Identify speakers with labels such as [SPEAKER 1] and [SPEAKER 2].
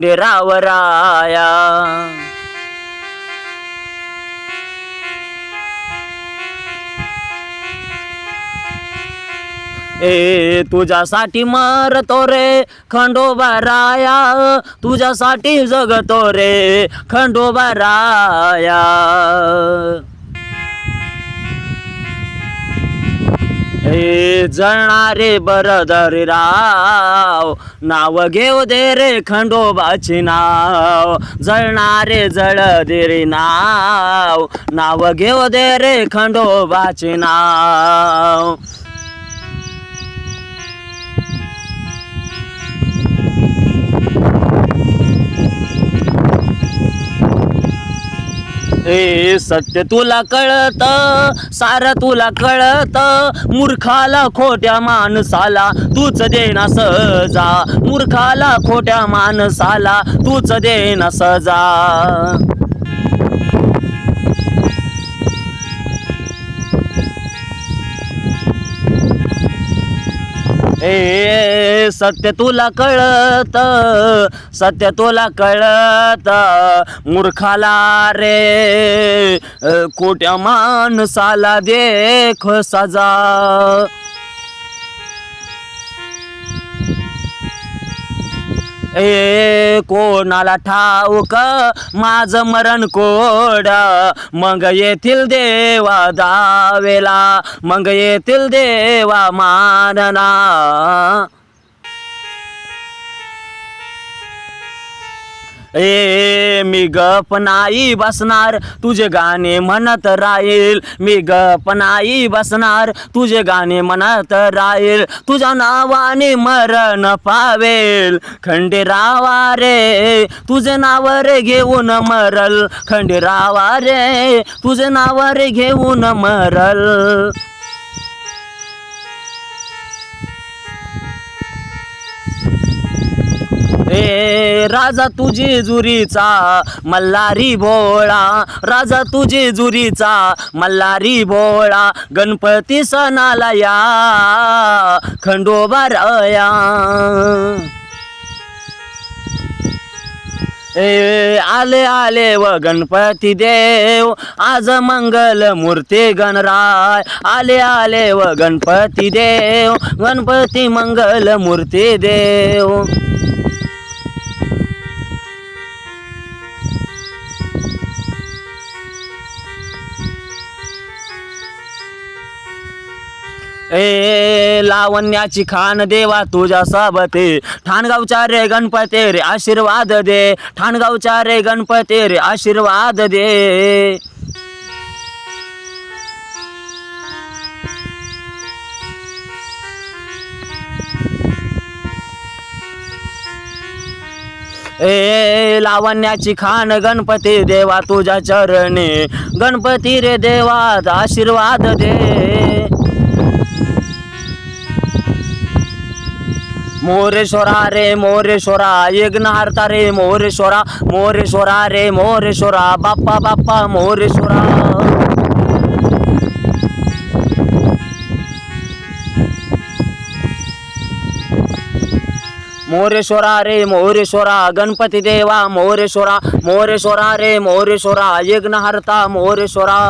[SPEAKER 1] रावराया ए तुझ्यासाठी मरतो रे खंडोबा राया तुझ्यासाठी जगतो रे खंडोबा राया जळणारे बरदरी राव. नाव घेऊ दे रे खंडोबाची नाव. जळणारे जळ दे रे नाव. नाव घेऊ दे रे खंडोबाची नाव. ए सत्य तुला कळत सार तुला कळत मूर्खाला खोट्या माणसाला तूच देना सजा मूर्खाला खोट्या माणसाला तूच देना सजा ए सत्य तुला कळत सत्य तुला कळत मूर्खाला रे अ, खोट्या माणसाला देख सजा. ए कोणाला ठाऊक? माझ मरण कोड. मग येथील देवा दावेला. मग येथील देवा मानना ए मी गप नाही बसणार तुझे गाणे म्हणत राहील. मी गप नाही बसणार तुझे गाणे म्हणत राहील. तुझ्या नावाने मरण पावेल. खंडेरावा रे तुझे नाव रे घेऊन मरल. खंडेरावा रे तुझे नाव रे घेऊन मरल. राजा तुझी जुरीचा मल्हारी भोळा. राजा तुझी जुरीचा मल्हारी भोळा. गणपती सणाला या खंडोबा राया. ए आले आले व गणपती देव. आज मंगल मूर्ती गणराय. आले आले व गणपती देव. गणपती मंगल मूर्ती देव. ए लावण्याची खान देवा तुझ्या साबते ठाणगावच्या रे गणपती रे आशीर्वाद दे. ठाणगावच्या रे गणपती रे आशीर्वाद दे. ए लावण्याची खान गणपती देवा तुझ्या चरणी. गणपती रे देवा आशीर्वाद दे. मोरेश्वरा रे मोरेश्वरा यज्ञहारता रे मोरेश्वरा मोरेश्वरा रे मोरेश्वरा बाप्पा बाप्पा मोरेश्वरा मोरेश्वरा रे मोरेश्वरा गणपती देवा मोरेश्वरा मोरेश्वरा रे मोरेश्वरा यज्ञहारता मोरेश्वरा